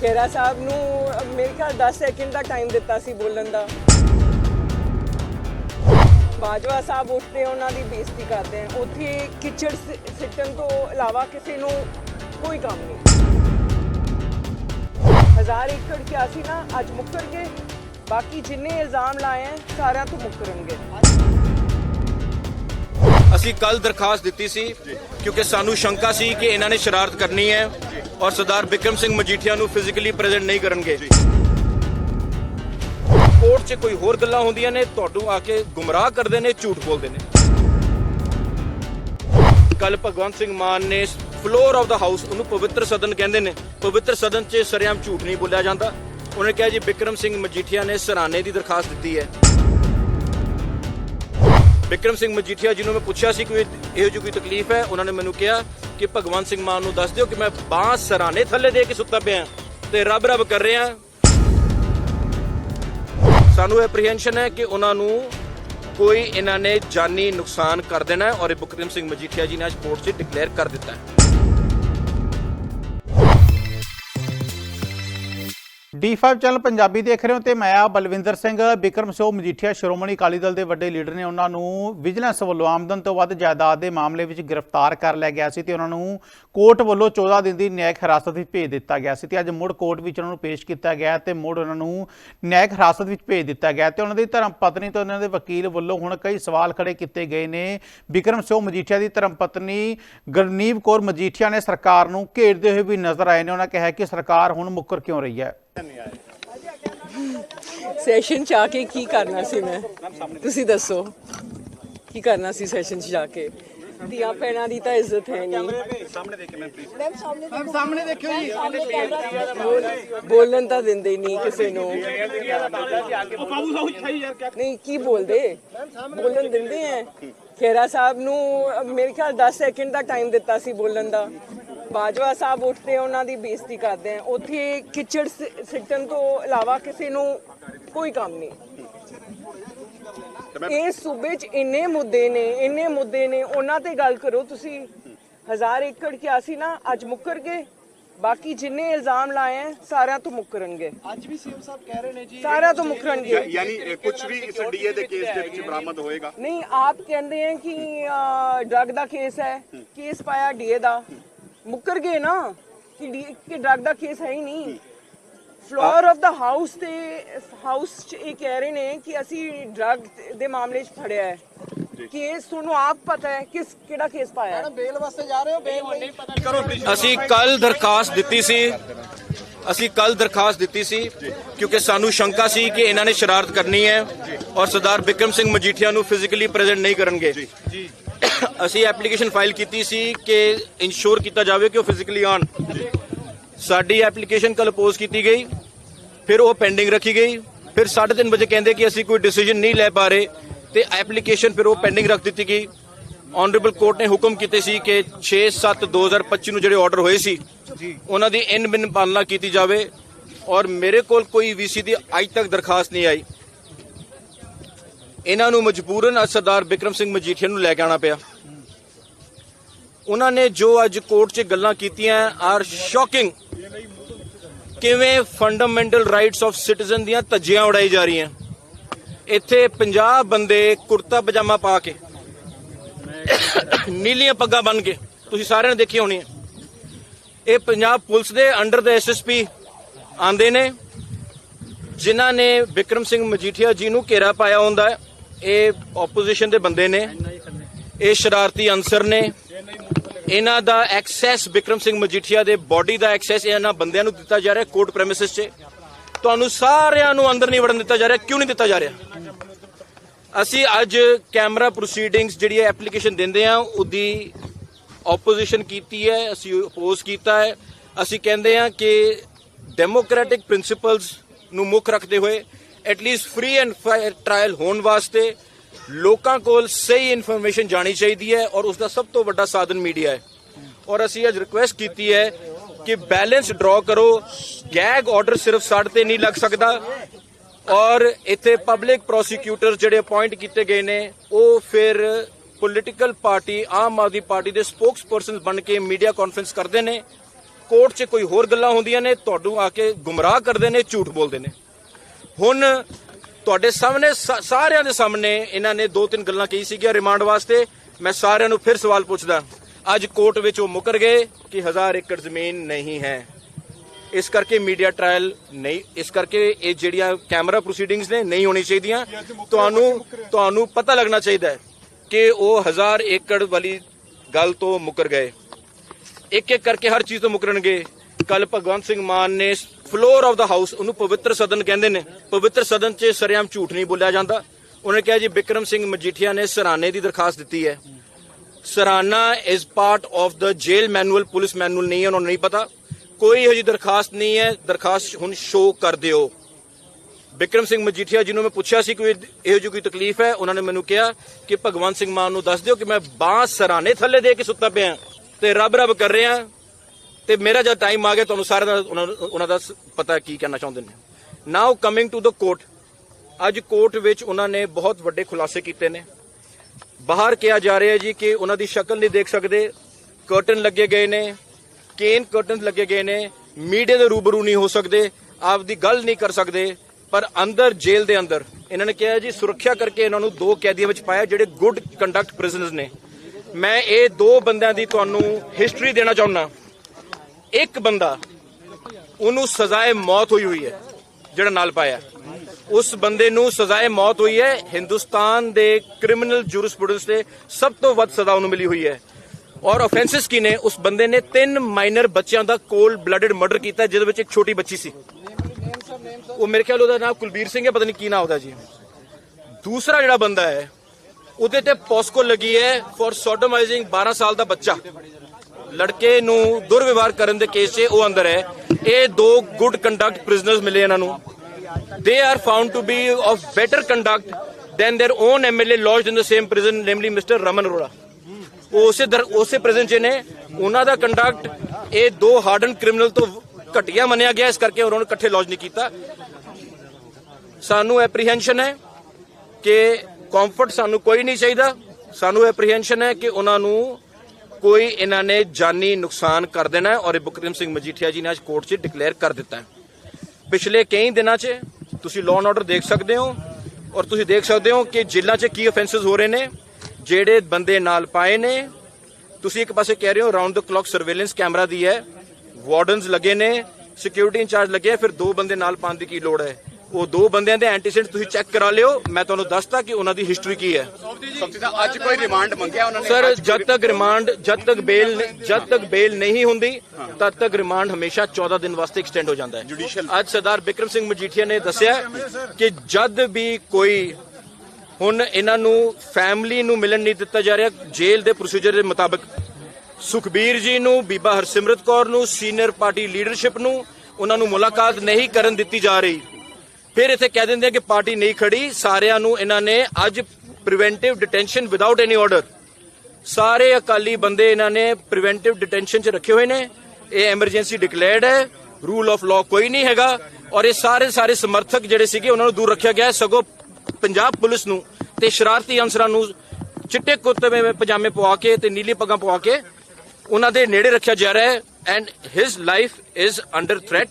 ਖੇਰਾ ਸਾਹਿਬ ਨੂੰ ਮੇਰੇ ਖਿਆਲ 10 ਸੈਕਿੰਡ ਦਾ ਟਾਈਮ ਦਿੱਤਾ ਸੀ ਬੋਲਣ ਦਾ। ਬਾਜਵਾ ਸਾਹਿਬ ਉੱਠਦੇ ਉਹਨਾਂ ਦੀ ਬੇਇੱਜ਼ਤੀ ਕਰਦੇ ਆ। ਉੱਥੇ ਕਿਚੜ ਸਿੱਟਣ ਤੋਂ ਇਲਾਵਾ ਕਿਸੇ ਨੂੰ ਕੋਈ ਕੰਮ ਨਹੀਂ। ਹਜ਼ਾਰ ਏਕੜ ਕਿਹਾ ਸੀ ਨਾ, ਅੱਜ ਮੁੱਕਰ ਗਏ ਬਾਕੀ ਜਿੰਨੇ ਇਲਜ਼ਾਮ ਲਾਏ ਆ, ਸਾਰਿਆਂ ਤੋਂ ਮੁੱਕਰਨਗੇ। ਅਸੀਂ ਕੱਲ ਦਰਖਾਸਤ ਦਿੱਤੀ ਸੀ, ਕਿਉਂਕਿ ਸਾਨੂੰ ਸ਼ੰਕਾ ਸੀ ਕਿ ਇਹਨਾਂ ਨੇ ਸ਼ਰਾਰਤ ਕਰਨੀ ਹੈ। ਔਰ ਸਰਦਾਰ ਬਿਕਰਮ ਸਿੰਘ ਮਜੀਠੀਆ ਨੂੰ ਫਿਜ਼ੀਕਲੀ ਪ੍ਰੈਜ਼ੈਂਟ ਨਹੀਂ ਕਰਨਗੇ। ਕੋਰਟ 'ਚ ਕੋਈ ਹੋਰ ਗੱਲਾਂ ਹੁੰਦੀਆਂ ਨੇ ਤੁਹਾਨੂੰ ਆ ਕੇ ਗੁੰਮਰਾਹ ਕਰਦੇ ਨੇ ਝੂਠ ਬੋਲਦੇ ਨੇ। ਕੱਲ ਭਗਵੰਤ ਸਿੰਘ ਮਾਨ ਨੇ ਫਲੋਰ ਆਫ ਦਾ ਹਾਊਸ ਉਹਨੂੰ ਪਵਿੱਤਰ ਸਦਨ ਕਹਿੰਦੇ ਨੇ। ਪਵਿੱਤਰ ਸਦਨ 'ਚ ਸਰਿਆਮ ਝੂਠ ਨਹੀਂ ਬੋਲਿਆ ਜਾਂਦਾ। ਉਹਨੇ ਕਿਹਾ ਜੀ ਬਿਕਰਮ ਸਿੰਘ ਮਜੀਠੀਆ ਨੇ ਸਰਾਣੇ ਦੀ ਦਰਖਾਸਤ ਦਿੱਤੀ ਹੈ। ਬਿਕਰਮ ਸਿੰਘ ਮਜੀਠੀਆ ਜਿਹਨੂੰ ਮੈਂ ਪੁੱਛਿਆ ਸੀ ਕੋਈ ਇਹੋ ਜਿਹੀ ਕੋਈ ਤਕਲੀਫ ਹੈ? ਉਹਨਾਂ ਨੇ ਮੈਨੂੰ ਕਿਹਾ ਕਿ ਭਗਵੰਤ ਸਿੰਘ ਮਾਨ ਨੂੰ ਦੱਸ ਦਿਓ ਕਿ ਮੈਂ ਬਾਂਸ ਸਰਾਣੇ ਥੱਲੇ ਦੇ ਕੇ ਸੁੱਤਾ ਪਿਆ ਤੇ ਰੱਬ ਰੱਬ ਕਰ ਰਿਹਾ ਸਾਨੂੰ ਐਪਰੀਹੈਂਸ਼ਨ ਹੈ ਕਿ ਉਹਨਾਂ ਨੂੰ ਕੋਈ ਇਹਨਾਂ ਨੇ ਜਾਨੀ ਨੁਕਸਾਨ ਕਰ ਦੇਣਾ ਹੈ ਔਰ ਇਹ ਬਿਕਰਮ ਸਿੰਘ ਮਜੀਠੀਆ ਜੀ ਨੇ ਅੱਜ ਕੋਰਟ 'ਚ ਡਿਕਲੇਅਰ ਕਰ ਦਿੱਤਾ ਹੈ। D5 ਚੈਨਲ ਪੰਜਾਬੀ ਦੇਖ ਰਹੇ ਹੋ ਤੇ ਮੈਂ ਆ ਬਲਵਿੰਦਰ ਸਿੰਘ, ਬਿਕਰਮ ਸਿੰਘ ਮਜੀਠੀਆ ਸ਼੍ਰੋਮਣੀ ਅਕਾਲੀ ਦਲ ਦੇ ਵੱਡੇ ਲੀਡਰ ਨੇ ਉਹਨਾਂ ਨੂੰ ਵਿਜੀਲੈਂਸ ਵੱਲੋਂ ਆਮਦਨ ਤੋਂ ਵੱਧ ਜਾਇਦਾਦ ਦੇ ਮਾਮਲੇ ਵਿੱਚ ਗ੍ਰਿਫਤਾਰ ਕਰ ਲਿਆ ਗਿਆ ਸੀ ਤੇ ਉਹਨਾਂ ਨੂੰ ਕੋਰਟ ਵੱਲੋਂ 14 ਦਿਨ ਦੀ ਨਿਆਇਕ ਹਿਰਾਸਤ ਵਿੱਚ ਭੇਜ ਦਿੱਤਾ ਗਿਆ ਸੀ ਤੇ ਅੱਜ ਮੁੜ ਕੋਰਟ ਵਿੱਚ ਉਹਨਾਂ ਨੂੰ ਪੇਸ਼ ਕੀਤਾ ਗਿਆ ਤੇ ਮੁੜ ਉਹਨਾਂ ਨੂੰ ਨਿਆਇਕ ਹਿਰਾਸਤ ਵਿੱਚ ਭੇਜ ਦਿੱਤਾ ਗਿਆ ਤੇ ਉਹਨਾਂ ਦੀ ਧਰਮ ਪਤਨੀ ਤੇ ਉਹਨਾਂ ਦੇ ਵਕੀਲ ਵੱਲੋਂ ਹੁਣ ਕਈ ਸਵਾਲ ਖੜੇ ਕੀਤੇ ਗਏ ਨੇ। ਬਿਕਰਮ ਸਿੰਘ ਮਜੀਠੀਆ ਦੀ ਧਰਮ ਪਤਨੀ ਗਰਨੀਵ ਕੌਰ ਮਜੀਠੀਆ ਨੇ ਸਰਕਾਰ ਨੂੰ ਘੇਰਦੇ ਹੋਏ ਵੀ ਨਜ਼ਰ ਆਏ ਨੇ। ਉਹਨਾਂ ਕਿਹਾ ਕਿ ਸਰਕਾਰ ਹੁਣ ਮੁੱਕਰ ਕਿਉਂ ਰਹੀ ਹੈ? ਸੈਸ਼ਨ ਚ ਆ ਕੇ ਕੀ ਕਰਨਾ ਸੀ ਮੈਂ? ਤੁਸੀਂ ਦੱਸੋ। ਕੀ ਕਰਨਾ ਸੀ ਸੈਸ਼ਨ ਚ ਜਾ ਕੇ? ਧੀਆਂ ਭੈਣਾਂ ਦੀ ਤਾਂ ਇੱਜ਼ਤ ਹੈ ਨਹੀਂ। ਸਾਹਮਣੇ ਦੇਖਿਓ ਜੀ। ਬੋਲਣ ਤਾਂ ਦਿੰਦੇ ਨਹੀਂ ਕਿਸੇ ਨੂੰ। ਨਹੀਂ ਕੀ ਬੋਲਦੇ? ਬੋਲਣ ਦਿੰਦੇ ਐ। ਖੇਰਾ ਸਾਹਿਬ ਨੂੰ ਮੇਰੇ ਖਿਆਲ 10 ਸੈਕਿੰਡ ਦਾ ਟਾਈਮ ਦਿੱਤਾ ਸੀ ਬੋਲਣ ਦਾ। ਬਾਜਵਾ ਸਾਹਿਬ ਉੱਠਦੇ ਉਹਨਾਂ ਦੀ ਬੇਇੱਜ਼ਤੀ ਕਰਦੇ ਆ। ਉੱਥੇ ਕਿਚੜ ਸਿੱਟਣ ਤੋਂ ਇਲਾਵਾ ਕਿਸੇ ਨੂੰ ਕੋਈ ਕੰਮ ਨਹੀਂ। ਇਹ ਸੂਬੇ 'ਚ ਇੰਨੇ ਮੁੱਦੇ ਨੇ ਇੰਨੇ ਮੁੱਦੇ ਨੇ ਉਹਨਾਂ ਤੇ ਗੱਲ ਕਰੋ ਤੁਸੀਂ। ਹਜ਼ਾਰ ਏਕੜ ਕਿਆ ਸੀ ਨਾ ਅੱਜ ਮੁੱਕਰ ਗਏ ਬਾਕੀ ਜਿੰਨੇ ਇਲਜ਼ਾਮ ਲਾਏ ਸਾਰਿਆਂ ਤੋਂ ਮੁੱਕਰਨਗੇ। ਅੱਜ ਵੀ ਸੀਐਮ ਸਾਹਿਬ ਕਹਿ ਰਹੇ ਨੇ ਜੀ ਸਾਰਿਆਂ ਤੋਂ ਮੁੱਕਰਨਗੇ। ਯਾਨੀ ਕੁਝ ਵੀ ਇਸ ਡੀਏ ਦੇ ਕੇਸ ਦੇ ਵਿੱਚ ਬਰਾਮਦ ਹੋਏਗਾ? ਨਹੀਂ ਆਪ ਕਹਿੰਦੇ ਆ ਕਿ ਡਰਗ ਦਾ ਕੇਸ ਹੈ ਕੇਸ ਪਾਇਆ ਡੀਏ ਦਾ। ਮੁੱਕਰ ਗਏ ਨਾ ਕਿ ਡੀ ਕਿ ਡਰਗ ਦਾ ਕੇਸ ਹੈ ਹੀ ਨਹੀਂ। ਫਲੋਰ ਆਫ ਦਾ ਹਾਊਸ ਤੇ ਹਾਊਸ ਚ ਇਹ ਕਹਿ ਰਹੇ ਨੇ ਕਿ ਅਸੀਂ ਡਰਗ ਦੇ ਮਾਮਲੇ 'ਚ ਫੜਿਆ ਹੈ। ਕੇਸ ਤੁਹਾਨੂੰ ਆਪ ਪਤਾ ਹੈ ਕਿਸ ਕਿਹੜਾ ਕੇਸ ਪਾਇਆ ਹੈ। ਬੇਲ ਵਾਸਤੇ ਜਾ ਰਹੇ ਹੋ? ਬੇਲ ਲਈ ਅਸੀਂ ਕੱਲ ਦਰਖਾਸਤ ਦਿੱਤੀ ਸੀ। ਅਸੀਂ ਕੱਲ ਦਰਖਾਸਤ ਦਿੱਤੀ ਸੀ ਕਿਉਂਕਿ ਸਾਨੂੰ ਸ਼ੰਕਾ ਸੀ ਕਿ ਇਹਨਾਂ ਨੇ ਸ਼ਰਾਰਤ ਕਰਨੀ ਹੈ ਔਰ ਸਰਦਾਰ ਬਿਕਰਮ ਸਿੰਘ ਮਜੀਠੀਆ ਨੂੰ ਫਿਜ਼ੀਕਲੀ ਪ੍ਰੈਜ਼ੈਂਟ ਨਹੀਂ ਕਰਨਗੇ। ਅਸੀਂ ਐਪਲੀਕੇਸ਼ਨ ਫਾਈਲ ਕੀਤੀ ਸੀ ਕਿ ਇਨਸ਼ੋਰ ਕੀਤਾ ਜਾਵੇ ਕਿ ਉਹ ਫਿਜ਼ੀਕਲੀ ਆਣ ਸਾਡੀ ਐਪਲੀਕੇਸ਼ਨ ਕੱਲ ਅਪੋਜ਼ ਕੀਤੀ ਗਈ ਫਿਰ ਉਹ ਪੈਂਡਿੰਗ ਰੱਖੀ ਗਈ। ਫਿਰ 3:30 ਵਜੇ ਕਹਿੰਦੇ ਕਿ ਅਸੀਂ ਕੋਈ ਡਿਸੀਜਨ ਨਹੀਂ ਲੈ ਪਾ ਰਹੇ ਤੇ ਐਪਲੀਕੇਸ਼ਨ ਫਿਰ ਉਹ ਪੈਂਡਿੰਗ ਰੱਖ ਦਿੱਤੀ ਗਈ। ਆਨਰੇਬਲ ਕੋਰਟ ਨੇ ਹੁਕਮ ਕੀਤੇ ਸੀ ਕਿ 6/7/2025 ਨੂੰ ਜਿਹੜੇ ਆਰਡਰ ਹੋਏ ਸੀ ਉਹਨਾਂ ਦੀ ਇਨ ਬਿਨ ਪਾਲਣਾ ਕੀਤੀ ਜਾਵੇ। ਔਰ ਮੇਰੇ ਕੋਲ ਕੋਈ ਵੀਸੀ ਦੀ ਅੱਜ ਤੱਕ ਦਰਖਾਸਤ ਨਹੀਂ ਆਈ। ਇਹਨਾਂ ਨੂੰ ਮਜਬੂਰਨ ਅੱਜ ਸਰਦਾਰ ਬਿਕਰਮ ਸਿੰਘ ਮਜੀਠੀਆ ਨੂੰ ਲੈ ਕੇ ਆਣਾ ਪਿਆ। ਉਹਨਾਂ ਨੇ ਜੋ ਅੱਜ ਕੋਰਟ 'ਚ ਗੱਲਾਂ ਕੀਤੀਆਂ ਆਰ ਸ਼ੌਕਿੰਗ ਕਿਵੇਂ ਫੰਡਾਮੈਂਟਲ ਰਾਈਟਸ ਆਫ ਸਿਟੀਜ਼ਨ ਦੀਆਂ ਧੱਜੀਆਂ ਉਡਾਈ ਜਾ ਰਹੀਆਂ। ਇੱਥੇ 50 ਬੰਦੇ ਕੁਰਤਾ ਪਜਾਮਾ ਪਾ ਕੇ, ਨੀਲੀਆਂ ਪੱਗਾਂ ਬੰਨ ਕੇ, ਤੁਸੀਂ ਸਾਰਿਆਂ ਨੇ ਦੇਖੀ ਹੋਣੀ ਹੈ ਇਹ ਪੰਜਾਬ ਪੁਲਿਸ ਦੇ ਅੰਡਰ ਦੇ ਐਸਐਸਪੀ ਆਂਦੇ ਨੇ, ਜਿਨ੍ਹਾਂ ਨੇ ਵਿਕਰਮ ਸਿੰਘ ਮਜੀਠੀਆ ਜੀ ਨੂੰ ਘੇਰਾ ਪਾਇਆ ਹੁੰਦਾ ਹੈ। ਇਹ ਆਪੋਜੀਸ਼ਨ ਦੇ ਬੰਦੇ ਨੇ, ਇਹ ਸ਼ਰਾਰਤੀ ਅਨਸਰ ਨੇ, ਇਹਨਾਂ ਦਾ ਐਕਸੈਸ ਵਿਕਰਮ ਸਿੰਘ ਮਜੀਠੀਆ ਦੇ ਬਾਡੀ ਦਾ ਐਕਸੈਸ ਇਹਨਾਂ ਬੰਦਿਆਂ ਨੂੰ ਦਿੱਤਾ ਜਾ ਰਿਹਾ ਕੋਰਟ ਪ੍ਰੈਮਿਸਿਸ 'ਚ। ਤੁਹਾਨੂੰ ਸਾਰਿਆਂ ਨੂੰ ਅੰਦਰ ਨਹੀਂ ਵੜਨ ਦਿੱਤਾ ਜਾ ਰਿਹਾ, ਕਿਉਂ ਨਹੀਂ ਦਿੱਤਾ ਜਾ ਰਿਹਾ? ਅਸੀਂ ਅੱਜ ਕੈਮਰਾ ਪ੍ਰੋਸੀਡਿੰਗਸ ਜਿਹੜੀ ਐਪਲੀਕੇਸ਼ਨ ਦਿੰਦੇ ਆ ਉਹਦੀ ਆਪੋਜੀਸ਼ਨ ਕੀਤੀ ਹੈ, ਅਸੀਂ ਅਪੋਜ਼ ਕੀਤਾ ਹੈ। ਅਸੀਂ ਕਹਿੰਦੇ ਆ ਕਿ ਡੈਮੋਕ੍ਰੈਟਿਕ ਪ੍ਰਿੰਸੀਪਲਸ ਨੂੰ ਮੁੱਖ ਰੱਖਦੇ ਹੋਏ at least free and fire trial ਹੋਣ ਵਾਸਤੇ ਲੋਕਾਂ ਕੋਲ ਸਹੀ ਇਨਫੋਰਮੇਸ਼ਨ ਜਾਣੀ ਚਾਹੀਦੀ ਹੈ ਔਰ ਉਸ ਦਾ ਸਭ ਤੋਂ ਵੱਡਾ ਸਾਧਨ ਮੀਡੀਆ ਹੈ। ਔਰ ਅਸੀਂ ਅੱਜ ਰਿਕੁਐਸਟ ਕੀਤੀ ਹੈ ਕਿ ਬੈਲੈਂਸ ਡਰਾ ਕਰੋ। ਗੈਗ ਆਰਡਰ ਸਿਰਫ ਸਾਡੇ ਤੇ ਨਹੀਂ ਲੱਗ ਸਕਦਾ। ਔਰ ਇੱਥੇ ਪਬਲਿਕ ਪ੍ਰੋਸੀਕਿਊਟਰ ਜਿਹੜੇ ਅਪਾਇੰਟ ਕੀਤੇ ਗਏ ਨੇ, ਉਹ ਫਿਰ political party Aam Aadmi party ਦੇ ਸਪੋਕਸਪਰਸਨ ਬਣ ਕੇ ਮੀਡੀਆ ਕਾਨਫਰੰਸ ਕਰਦੇ ਨੇ। ਕੋਰਟ 'ਚ ਕੋਈ ਹੋਰ ਗੱਲਾਂ ਹੁੰਦੀਆਂ ਨੇ, ਤੁਹਾਨੂੰ ਆ ਕੇ ਗੁੰਮਰਾਹ ਕਰਦੇ ਨੇ, ਝੂਠ ਬੋਲਦੇ ਨੇ। ਹੁਣ ਤੁਹਾਡੇ ਸਾਹਮਣੇ ਸਾਰਿਆਂ ਦੇ ਸਾਹਮਣੇ ਇਹਨਾਂ ਨੇ ਦੋ ਤਿੰਨ ਗੱਲਾਂ ਕਹੀ ਸੀਗੀਆਂ ਰਿਮਾਂਡ ਵਾਸਤੇ। ਮੈਂ ਸਾਰਿਆਂ ਨੂੰ ਫਿਰ ਸਵਾਲ ਪੁੱਛਦਾ ਅੱਜ ਕੋਰਟ ਵਿੱਚ ਉਹ ਮੁਕਰ ਗਏ ਕਿ ਹਜ਼ਾਰ ਏਕੜ ਜ਼ਮੀਨ ਨਹੀਂ ਹੈ। ਇਸ ਕਰਕੇ ਮੀਡੀਆ ਟ੍ਰਾਇਲ ਨਹੀਂ ਇਸ ਕਰਕੇ ਇਹ ਜਿਹੜੀਆਂ ਕੈਮਰਾ ਪ੍ਰੋਸੀਡਿੰਗਸ ਨੇ ਨਹੀਂ ਹੋਣੀ ਚਾਹੀਦੀਆਂ। ਤੁਹਾਨੂੰ ਤੁਹਾਨੂੰ ਪਤਾ ਲੱਗਣਾ ਚਾਹੀਦਾ ਹੈ ਕਿ ਉਹ ਹਜ਼ਾਰ ਏਕੜ ਵਾਲੀ ਗੱਲ ਤੋਂ ਮੁਕਰ ਗਏ। ਇੱਕ ਇੱਕ ਕਰਕੇ ਹਰ ਚੀਜ਼ ਤੋਂ ਮੁਕਰਨਗੇ। ਕੱਲ ਭਗਵੰਤ ਸਿੰਘ ਮਾਨ ਨੇ ਫਲੋਰ ਆਫ ਦਾ ਹਾਊਸ ਉਹਨੂੰ ਪਵਿੱਤਰ ਸਦਨ ਕਹਿੰਦੇ ਨੇ। ਪਵਿੱਤਰ ਸਦਨ 'ਚ ਸਰਿਆਮ ਝੂਠ ਨਹੀਂ ਬੋਲਿਆ ਜਾਂਦਾ। ਉਹਨੇ ਕਿਹਾ ਜੀ ਬਿਕਰਮ ਸਿੰਘ ਮਜੀਠੀਆ ਨੇ ਸਰਾਣੇ ਦੀ ਦਰਖਾਸਤ ਦਿੱਤੀ ਹੈ। Sarana is part of the jail manual police manual ਨਹੀਂ ਹੈ, ਉਹਨਾਂ ਨੂੰ ਨਹੀਂ ਪਤਾ। ਕੋਈ ਇਹੋ ਜਿਹੀ ਦਰਖਾਸਤ ਨਹੀਂ ਹੈ। ਦਰਖਾਸਤ ਹੁਣ ਸ਼ੋ ਕਰ ਦਿਓ। ਬਿਕਰਮ ਸਿੰਘ ਮਜੀਠੀਆ ਜਿਹਨੂੰ ਮੈਂ ਪੁੱਛਿਆ ਸੀ ਕੋਈ ਇਹੋ ਜਿਹੀ ਕੋਈ ਤਕਲੀਫ ਹੈ, ਉਹਨਾਂ ਨੇ ਮੈਨੂੰ ਕਿਹਾ ਕਿ ਭਗਵੰਤ ਸਿੰਘ ਮਾਨ ਨੂੰ ਦੱਸ ਦਿਓ ਕਿ ਮੈਂ ਬਾਂਹ ਸਰਾਣੇ ਥੱਲੇ ਦੇ ਕੇ ਸੁੱਤਾ ਪਿਆ। ਤੇ ਰੱਬ ਰੱਬ ਕਰ ਰਿਹਾ। ਤੇ ਮੇਰਾ ਜਦ ਟਾਈਮ ਆ ਗਿਆ, ਤੁਹਾਨੂੰ ਸਾਰਿਆਂ ਦਾ ਉਹਨਾਂ ਉਹਨਾਂ ਦਾ ਪਤਾ ਕੀ ਕਹਿਣਾ ਚਾਹੁੰਦੇ ਨੇ। Now coming to the court ਅੱਜ ਕੋਰਟ ਵਿੱਚ ਉਹਨਾਂ ਨੇ ਬਹੁਤ ਵੱਡੇ ਖੁਲਾਸੇ ਕੀਤੇ ਨੇ। ਬਾਹਰ ਕਿਹਾ ਜਾ ਰਿਹਾ ਹੈ ਜੀ ਕਿ ਉਹਨਾਂ ਦੀ ਸ਼ਕਲ ਨਹੀਂ ਦੇਖ ਸਕਦੇ। ਕਰਟਨ ਲੱਗੇ ਗਏ ਨੇ। ਕੇਨ ਕਰਟਨ ਲੱਗੇ ਗਏ ਨੇ। ਮੀਡੀਆ ਦੇ ਰੂਬਰੂ ਨਹੀਂ ਹੋ ਸਕਦੇ। ਆਪ ਦੀ ਗੱਲ ਨਹੀਂ ਕਰ ਸਕਦੇ। ਪਰ ਅੰਦਰ, ਜੇਲ੍ਹ ਦੇ ਅੰਦਰ ਇਹਨਾਂ ਨੇ ਕਿਹਾ ਜੀ, ਸੁਰੱਖਿਆ ਕਰਕੇ ਇਹਨਾਂ ਨੂੰ ਦੋ ਕੈਦੀਆਂ ਵਿੱਚ ਪਾਇਆ, ਜਿਹੜੇ ਗੁੱਡ ਕੰਡਕਟ ਪ੍ਰਿਜ਼ਨਰਸ ਨੇ। ਮੈਂ ਇਹ ਦੋ ਬੰਦਿਆਂ ਦੀ ਤੁਹਾਨੂੰ ਹਿਸਟਰੀ ਦੇਣਾ ਚਾਹੁੰਦਾ। ਇੱਕ ਬੰਦਾ, ਉਹਨੂੰ ਸਜ਼ਾਏ ਮੌਤ ਹੋਈ ਹੋਈ ਹੈ, ਜਿਹੜਾ ਨਾਲ ਪਾਇਆ। ਉਸ ਬੰਦੇ ਨੂੰ ਸਜ਼ਾਏ ਮੌਤ ਹੋਈ ਹੈ, ਹਿੰਦੁਸਤਾਨ ਦੇ ਕ੍ਰਿਮੀਨਲ ਜੂਰਿਸਪ੍ਰੂਡੈਂਸ ਦੇ ਸਭ ਤੋਂ ਵੱਧ ਸਜ਼ਾ ਉਹਨੂੰ ਮਿਲੀ ਹੋਈ ਹੈ। ਔਰ ਆਫੈਂਸਸ ਕੀ ਨੇ? ਉਸ ਬੰਦੇ ਨੇ ਤਿੰਨ ਮਾਈਨਰ ਬੱਚਿਆਂ ਦਾ ਕੋਲਡ ਬਲੱਡਡ ਮਰਡਰ ਕੀਤਾ, ਜਿਹਦੇ ਵਿੱਚ ਇੱਕ ਛੋਟੀ ਬੱਚੀ ਸੀ। ਉਹ ਮੇਰੇ ਖਿਆਲ ਉਹਦਾ ਨਾਮ ਕੁਲਬੀਰ ਸਿੰਘ ਹੈ, ਪਤਾ ਨਹੀਂ ਕੀ ਨਾਮ ਉਹਦਾ ਜੀ। ਦੂਸਰਾ ਜਿਹੜਾ ਬੰਦਾ ਹੈ, ਉਹਦੇ ਤੇ ਪੋਸਕੋ ਲੱਗੀ ਹੈ ਫॉर ਸੋਡੋਮਾਈਜ਼ਿੰਗ 12 ਸਾਲ ਦਾ ਬੱਚਾ। ਲੜਕੇ ਨੂੰ ਦੁਰਵਿਵਹਾਰ ਕਰਨ ਦੇ ਕੇਸ 'ਚ ਉਹ ਅੰਦਰ ਹੈ। ਇਹ ਦੋ ਗੁੱਡ ਕੰਡਕਟ ਪ੍ਰਿਜ਼ਨਰਸ ਮਿਲੇ ਇਹਨਾਂ ਨੂੰ। They are found to be of better conduct than their own MLA lodged in the same prison, namely Mr. Raman Arora. ਉਸੇ ਉਸੇ ਪ੍ਰੈਜ਼ਨ 'ਚ ਨੇ। ਉਹਨਾਂ ਦਾ ਕੰਡਕਟ ਇਹ ਦੋ ਹਾਰਡਨ ਕ੍ਰਿਮੀਨਲ ਤੋਂ ਘਟੀਆ ਮੰਨਿਆ ਗਿਆ। ਇਸ ਕਰਕੇ ਉਹਨਾਂ ਨੂੰ ਇਕੱਠੇ ਲੌਜ ਨਹੀਂ ਕੀਤਾ। ਸਾਨੂੰ ਐਪਰੀਹੈਂਸ਼ਨ ਹੈ ਕਿ ਕੰਫਰਟ ਸਾਨੂੰ ਕੋਈ ਨਹੀਂ ਚਾਹੀਦਾ। ਸਾਨੂੰ ਐਪਰੀਹੈਂਸ਼ਨ ਹੈ ਕਿ ਉਹਨਾਂ ਨੂੰ ਕੋਈ ਇਹਨਾਂ ਨੇ ਜਾਨੀ ਨੁਕਸਾਨ ਕਰ ਦੇਣਾ ਹੈ ਔਰ ਇਹ ਬੁਕਰਮ ਸਿੰਘ ਮਜੀਠੀਆ ਜੀ ਨੇ ਅੱਜ ਕੋਰਟ 'ਚ ਡਿਕਲੇਅਰ ਕਰ ਦਿੱਤਾ ਹੈ। ਪਿਛਲੇ ਕਈ ਦਿਨਾਂ 'ਚ ਤੁਸੀਂ ਲਾਅ ਐਂਡ ਆਰਡਰ ਦੇਖ ਸਕਦੇ ਹੋ ਔਰ ਤੁਸੀਂ ਦੇਖ ਸਕਦੇ ਹੋ ਕਿ ਜੇਲ੍ਹਾਂ 'ਚ ਕੀ ਆਫੈਂਸਸ ਹੋ ਰਹੇ ਨੇ, ਜਿਹੜੇ ਬੰਦੇ ਨਾਲ ਪਾਏ ਨੇ। ਤੁਸੀਂ ਇੱਕ ਪਾਸੇ ਕਹਿ ਰਹੇ ਹੋ round the clock surveillance camera ਦੀ ਹੈ ਵਾਰਡਨਸ ਲੱਗੇ ਨੇ ਸਿਕਿਉਰਿਟੀ ਇੰਚਾਰਜ ਲੱਗੇ ਫਿਰ ਦੋ ਬੰਦੇ ਨਾਲ ਪਾਉਣ ਦੀ ਕੀ ਲੋੜ ਹੈ? ਉਹ ਦੋ ਬੰਦਿਆਂ ਦੇ ਐਂਟੀਸੈਂਟ ਤੁਸੀਂ ਚੈੱਕ ਕਰਾ ਲਿਓ। ਮੈਂ ਤੁਹਾਨੂੰ ਦੱਸਤਾ ਕਿ ਉਹਨਾਂ ਦੀ ਹਿਸਟਰੀ ਕੀ ਹੈ। ਸਬਜੀ ਦਾ ਅੱਜ ਕੋਈ ਰਿਮਾਂਡ ਮੰਗਿਆ ਉਹਨਾਂ ਨੇ ਸਰ ਜਦ ਤੱਕ ਰਿਮਾਂਡ ਜਦ ਤੱਕ ਬੇਲ ਜਦ ਤੱਕ ਬੇਲ ਨਹੀਂ ਹੁੰਦੀ ਤਦ ਤੱਕ ਰਿਮਾਂਡ ਹਮੇਸ਼ਾ 14 ਦਿਨ ਵਾਸਤੇ ਐਕਸਟੈਂਡ ਹੋ ਜਾਂਦਾ ਹੈ। ਅੱਜ ਸਰਦਾਰ ਬਿਕਰਮ ਸਿੰਘ ਮਜੀਠੀਆ ਨੇ ਦੱਸਿਆ ਕਿ ਜਦ ਵੀ ਕੋਈ ਹੁਣ ਇਹਨਾਂ ਨੂੰ ਫੈਮਿਲੀ ਨੂੰ ਮਿਲਣ ਨਹੀਂ ਦਿੱਤਾ ਜਾ ਰਿਹਾ ਜੇਲ੍ਹ ਦੇ ਪ੍ਰੋਸੀਜਰ ਦੇ ਮੁਤਾਬਕ। ਸੁਖਬੀਰ ਜੀ ਨੂੰ ਬੀਬਾ ਹਰਸਿਮਰਤ ਕੌਰ ਨੂੰ ਸੀਨੀਅਰ ਪਾਰਟੀ ਲੀਡਰਸ਼ਿਪ ਨੂੰ ਉਹਨਾਂ ਨੂੰ ਮੁਲਾਕਾਤ ਨਹੀਂ ਕਰਨ ਦਿੱਤੀ ਜਾ ਰਹੀ। ਫਿਰ ਇੱਥੇ ਕਹਿ ਦਿੰਦੇ ਕਿ ਪਾਰਟੀ ਨਹੀਂ ਖੜੀ। ਸਾਰਿਆਂ ਨੂੰ ਇਹਨਾਂ ਨੇ ਅੱਜ preventive detention without any order ਸਾਰੇ ਅਕਾਲੀ ਬੰਦੇ ਇਹਨਾਂ ਨੇ ਪ੍ਰੀਵੈਂਟਿਵ ਡਿਟੈਂਸ਼ਨ 'ਚ ਰੱਖੇ ਹੋਏ ਨੇ। ਇਹ ਐਮਰਜੈਂਸੀ ਡਿਕਲੇਅਰਡ ਹੈ। ਰੂਲ ਆਫ ਲਾਅ ਕੋਈ ਨਹੀਂ ਹੈਗਾ। ਔਰ ਇਹ ਸਾਰੇ ਸਾਰੇ ਸਮਰਥਕ ਜਿਹੜੇ ਸੀਗੇ, ਉਹਨਾਂ ਨੂੰ ਦੂਰ ਰੱਖਿਆ ਗਿਆ ਸਗੋਂ ਪੰਜਾਬ ਪੁਲਿਸ ਨੂੰ ਤੇ ਸ਼ਰਾਰਤੀ ਅਨਸਰਾਂ ਨੂੰ ਚਿੱਟੇ ਕੁੱਤੇ ਪਜਾਮੇ ਪਵਾ ਕੇ ਤੇ ਨੀਲੀ ਪੱਗਾਂ ਪਵਾ ਕੇ ਉਹਨਾਂ ਦੇ ਨੇੜੇ ਰੱਖਿਆ ਜਾ ਰਿਹਾ ਹੈ। And his life is under threat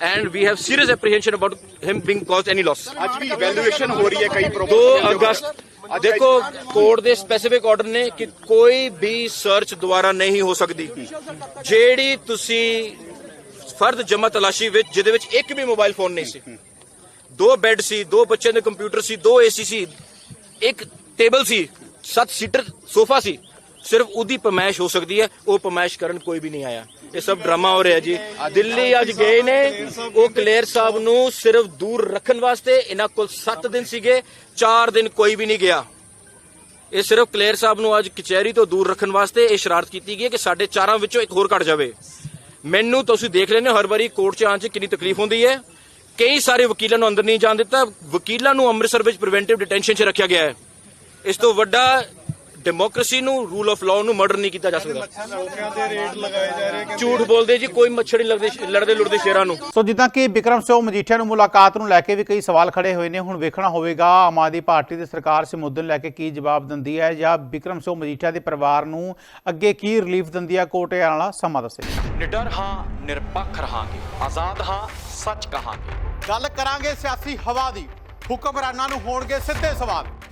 and we have serious apprehension about him being caused any loss ਅੱਜ ਵੀ ਇਵੈਲੂਏਸ਼ਨ ਹੋ ਰਹੀ ਹੈ ਕਈ 2 ਪ੍ਰੋਗਰਾਮ ਅਗਸਤ ਦੇਖੋ ਕੋਰਟ ਦੇ ਸਪੈਸੀਫਿਕ ਆਰਡਰ ਨੇ ਕਿ ਕੋਈ ਵੀ ਸਰਚ ਦੁਆਰਾ ਨਹੀਂ ਹੋ ਸਕਦੀ ਜਿਹੜੀ ਤੁਸੀਂ ਫਰਦ ਜਮਾ ਤਲਾਸ਼ੀ ਵਿੱਚ ਜਿਹਦੇ ਵਿੱਚ ਇੱਕ ਵੀ ਮੋਬਾਈਲ ਫੋਨ ਨਹੀਂ ਸੀ ਦੋ ਬੈੱਡ ਸੀ ਦੋ ਬੱਚਿਆਂ ਦੇ ਕੰਪਿਊਟਰ ਸੀ ਦੋ ਏਸੀ ਸੀ ਇੱਕ ਟੇਬਲ ਸੀ ਸੱਤ ਸੀਟਰ ਸੋਫਾ ਸੀ ਸਿਰਫ ਉਹਦੀ ਪਮਾਇਸ਼ ਹੋ ਸਕਦੀ ਹੈ, ਉਹ ਪਮਾਇਸ਼ ਕਰਨ ਕੋਈ ਵੀ ਨਹੀਂ ਆਇਆ। ਇਹ ਸਭ ਡਰਾਮਾ ਹੋ ਰਿਹਾ ਜੀ। ਦਿੱਲੀ ਅੱਜ ਗਏ ਨੇ, ਉਹ ਕਲੇਰ ਸਾਹਿਬ ਨੂੰ ਸਿਰਫ ਦੂਰ ਰੱਖਣ ਵਾਸਤੇ ਇਹਨਾਂ ਕੋਲ 7 ਦਿਨ ਸੀਗੇ 4 ਦਿਨ ਕੋਈ ਵੀ ਨਹੀਂ ਗਿਆ। ਇਹ ਸਿਰਫ ਕਲੇਰ ਸਾਹਿਬ ਨੂੰ ਅੱਜ ਕਚਹਿਰੀ ਤੋਂ ਦੂਰ ਰੱਖਣ ਵਾਸਤੇ ਇਹ ਸ਼ਰਾਰਤ ਕੀਤੀ ਗਈ ਹੈ ਕਿ ਸਾਡੇ ਚਾਰਾਂ ਵਿੱਚੋਂ ਇੱਕ ਹੋਰ ਕੱਟ ਜਾਵੇ। ਮੈਨੂੰ ਤੁਸੀਂ ਦੇਖ ਲੈਂਦੇ ਹੋ, ਹਰ ਵਾਰੀ ਕੋਰਟ 'ਚ ਆਉਣ 'ਚ ਕਿੰਨੀ ਤਕਲੀਫ ਹੁੰਦੀ ਹੈ। ਕਈ ਸਾਰੇ ਵਕੀਲਾਂ ਨੂੰ ਅੰਦਰ ਨਹੀਂ ਜਾਣ ਦਿੱਤਾ। ਵਕੀਲਾਂ ਨੂੰ ਅੰਮ੍ਰਿਤਸਰ ਵਿੱਚ ਪ੍ਰੀਵੈਂਟਿਵ ਡਿਟੈਂਸ਼ਨ 'ਚ ਰੱਖਿਆ ਗਿਆ ਹੈ। ਇਸ ਤੋਂ ਵੱਡਾ ਡੈਮੋਕ੍ਰੇਸੀ ਨੂੰ ਰੂਲ ਆਫ ਲਾਅ ਨੂੰ ਮਰਡਰ ਨਹੀਂ ਕੀਤਾ ਜਾ ਸਕਦਾ। ਲੋਕਾਂ ਦੇ ਰੇਟ ਲਗਾਏ ਜਾ ਰਹੇ ਝੂਠ ਬੋਲਦੇ ਜੀ ਕੋਈ ਮੱਛਰ ਨਹੀਂ ਲੜਦੇ ਲੜਦੇ ਲੁੜਦੇ ਸ਼ੇਰਾਂ ਨੂੰ। ਸੋ ਜਿੱਦਾਂ ਕਿ ਵਿਕਰਮ ਸਿੰਘ ਮਜੀਠੀਆ ਨੂੰ ਮੁਲਾਕਾਤ ਨੂੰ ਲੈ ਕੇ ਵੀ ਕਈ ਸਵਾਲ ਖੜੇ ਹੋਏ ਨੇ ਹੁਣ ਵੇਖਣਾ ਹੋਵੇਗਾ ਆਮ ਆਦਮੀ ਪਾਰਟੀ ਦੀ ਸਰਕਾਰ ਇਸ ਮੁੱਦੇ ਨੂੰ ਲੈ ਕੇ ਕੀ ਜਵਾਬ ਦਿੰਦੀ ਹੈ ਜਾਂ ਵਿਕਰਮ ਸਿੰਘ ਮਜੀਠੀਆ ਦੇ ਪਰਿਵਾਰ ਨੂੰ ਅੱਗੇ ਕੀ ਰਿਲੀਫ ਦਿੰਦੀ ਹੈ ਕੋਰਟ ਆਉਣ ਵਾਲਾ ਸਮਾਂ ਦੱਸੇਗਾ ਨਿਡਰ ਹਾਂ ਨਿਰਪੱਖ ਰਹਾਂਗੇ ਆਜ਼ਾਦ ਹਾਂ ਸੱਚ ਕਹਾਂਗੇ। ਗੱਲ ਕਰਾਂਗੇ ਸਿਆਸੀ ਹਵਾ ਦੀ ਹੁਕਮਰਾਨਾਂ ਨੂੰ ਹੋਣਗੇ ਸਿੱਧੇ ਸਵਾਲ।